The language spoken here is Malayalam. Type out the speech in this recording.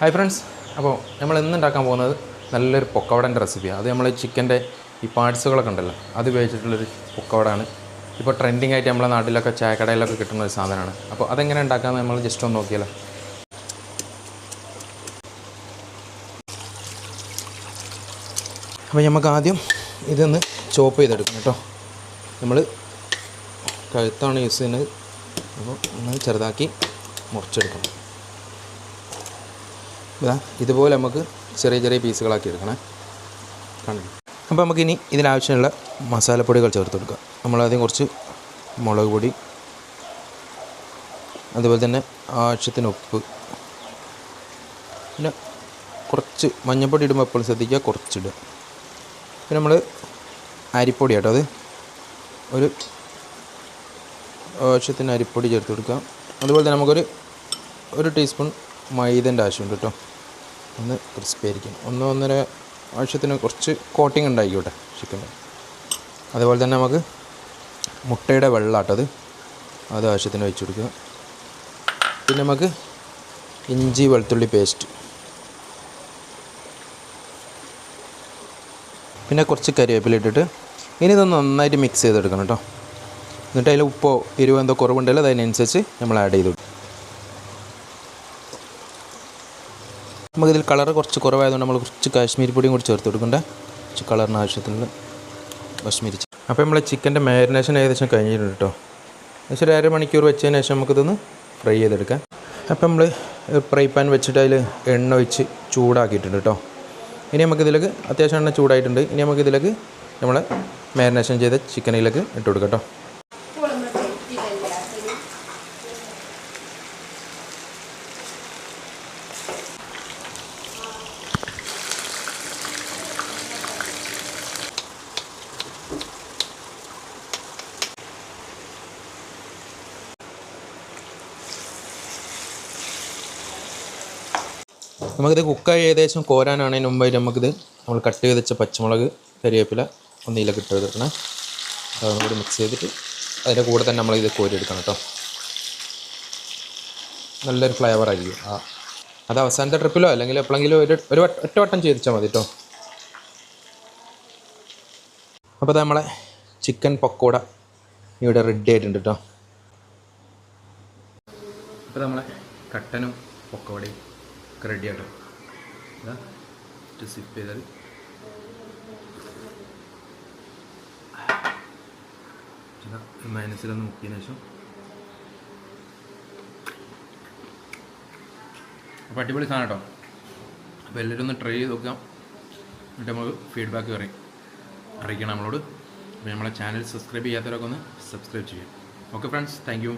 ഹായ് ഫ്രണ്ട്സ് അപ്പോൾ നമ്മൾ ഇന്ന് ഉണ്ടാക്കാൻ പോകുന്നത് നല്ലൊരു പൊക്കവടന്റെ റെസിപ്പിയാണ് അത് നമ്മൾ ചിക്കന്റെ ഈ പാർട്സുകളൊക്കെ ഉണ്ടല്ലോ അത് ഉപയോഗിച്ചിട്ടുള്ളൊരു പൊക്കവടാണ്. ഇപ്പോൾ ട്രെൻഡിങ് ആയിട്ട് നമ്മളെ നാട്ടിലൊക്കെ ചായക്കടയിലൊക്കെ കിട്ടുന്ന ഒരു സാധനമാണ്. അപ്പോൾ അതെങ്ങനെ ഉണ്ടാക്കാമെന്ന് നമ്മൾ ജസ്റ്റ് ഒന്ന് നോക്കിയാലോ. അപ്പോൾ നമുക്ക് ആദ്യം ഇതൊന്ന് ചോപ്പ് ചെയ്തെടുക്കണം കേട്ടോ. നമ്മൾ കഴുത്താണ് യൂസ് ചെയ്യുന്നത്. അപ്പോൾ ഒന്ന് ചെറുതാക്കി മുറിച്ചെടുക്കണം. ഇതുപോലെ നമുക്ക് ചെറിയ ചെറിയ പീസുകളാക്കി എടുക്കണേ. കണ്ടു? അപ്പോൾ നമുക്കിനി ഇതിനാവശ്യമുള്ള മസാലപ്പൊടികൾ ചേർത്ത് കൊടുക്കുക നമ്മളാദ്യം കുറച്ച് മുളക് പൊടി അതുപോലെ തന്നെ ആവശ്യത്തിന് ഉപ്പ് പിന്നെ കുറച്ച് മഞ്ഞൾപ്പൊടി ഇടുമ്പോൾ എപ്പോഴും ശ്രദ്ധിക്കുക കുറച്ചിടുക. പിന്നെ നമ്മൾ അരിപ്പൊടി കേട്ടോ അത് ഒരു ആവശ്യത്തിന് അരിപ്പൊടി ചേർത്ത് കൊടുക്കുക അതുപോലെ തന്നെ നമുക്കൊരു ഒരു ടീസ്പൂൺ മൈദന്റെ ആവശ്യമുണ്ട് കേട്ടോ. ഒന്ന് ക്രിസ്പി ആയിരിക്കും ഒന്ന് ഒന്നര ആവശ്യത്തിന് കുറച്ച് കോട്ടിങ് ഉണ്ടായിക്കോട്ടെ ചിക്കന്റെ അതുപോലെ തന്നെ നമുക്ക് മുട്ടയുടെ വെള്ളമാട്ടത് അത്. ആവശ്യത്തിന് വെച്ച് കൊടുക്കുക. പിന്നെ നമുക്ക് ഇഞ്ചി വെളുത്തുള്ളി പേസ്റ്റ്. പിന്നെ കുറച്ച് കരിവേപ്പില ഇട്ടിട്ട് ഇനി ഇതൊന്ന് നന്നായിട്ട് മിക്സ് ചെയ്തെടുക്കണം കേട്ടോ. എന്നിട്ട് അതിൽ ഉപ്പോ എരിവോ എന്തോ കുറവുണ്ടല്ലോ അതിനനുസരിച്ച് നമ്മൾ ആഡ് ചെയ്ത് നമുക്കിതിൽ കളർ കുറച്ച് കുറവായതുകൊണ്ട് നമ്മൾ കുറച്ച് കാശ്മീരി പൊടിയും കൂടി ചേർത്ത് കൊടുക്കണ്ടേ? കുറച്ച് കളറിന് ആവശ്യത്തിനുള്ള കാശ്മീരി അപ്പോൾ നമ്മൾ ചിക്കന്റെ മാരിനേഷൻ ഏകദേശം കഴിഞ്ഞിട്ടുണ്ട് കേട്ടോ. ഏകദേശം ഒരു അരമണിക്കൂർ വെച്ചതിന് ശേഷം നമുക്കിതൊന്ന് ഫ്രൈ ചെയ്തെടുക്കാം. അപ്പോൾ നമ്മൾ ഫ്രൈ പാൻ വെച്ചിട്ട് അതിൽ എണ്ണ ഒഴിച്ച് ചൂടാക്കിയിട്ടുണ്ട് കേട്ടോ. ഇനി നമുക്കിതിലേക്ക് അത്യാവശ്യം എണ്ണ ചൂടായിട്ടുണ്ട്. ഇനി നമുക്കിതിലേക്ക് നമ്മൾ മാരിനേഷൻ ചെയ്ത ചിക്കനിലേക്ക് ഇട്ട് കൊടുക്കാം കേട്ടോ. നമുക്കിത് കുക്കായി ഏകദേശം കോരാനാണതിന് മുമ്പായിട്ട് നമുക്കിത് നമ്മൾ കട്ട് ചെയ്ത് വെച്ച പച്ചമുളക് കരിവേപ്പില ഒന്നിലേക്ക് ഇട്ട് കൊടുക്കണം. അതും കൂടി മിക്സ് ചെയ്തിട്ട് അതിന്റെ കൂടെ തന്നെ നമ്മളിത് കോരിയെടുക്കണം കേട്ടോ. നല്ലൊരു ഫ്ലേവർ ആയിരിക്കും. ആ അത് അവസാനത്തെ ട്രിപ്പിലോ അല്ലെങ്കിൽ എപ്പോഴെങ്കിലും ഒരു ഒരു ഒറ്റ വട്ടം ചെയ്തിച്ചാൽ മതി കേട്ടോ. അപ്പോൾ നമ്മളെ ചിക്കൻ പക്കോട ഇവിടെ റെഡി ആയിട്ടുണ്ട് കേട്ടോ. അപ്പോൾ നമ്മളെ കട്ടനും പക്കോടയും ഒക്കെ റെഡി ആട്ടോ. ഇതാ ജസ്റ്റ് സിപ്പ് ചെയ്താൽ. മൈനസിലൊന്ന് മുക്കിയതിന് ശേഷം. അപ്പോൾ അടിപൊളി സാധനം കേട്ടോ അപ്പോൾ എല്ലാവരും ഒന്ന് ട്രൈ ചെയ്ത് നോക്കാം. എന്നിട്ട് നമ്മൾ ഫീഡ്ബാക്ക് പറയും. അറിയിക്കണം നമ്മളോട്. അപ്പോൾ നമ്മളെ ചാനൽ സബ്സ്ക്രൈബ് ചെയ്യാത്തവരൊക്കെ ഒന്ന് സബ്സ്ക്രൈബ് ചെയ്യാം. Okay friends thank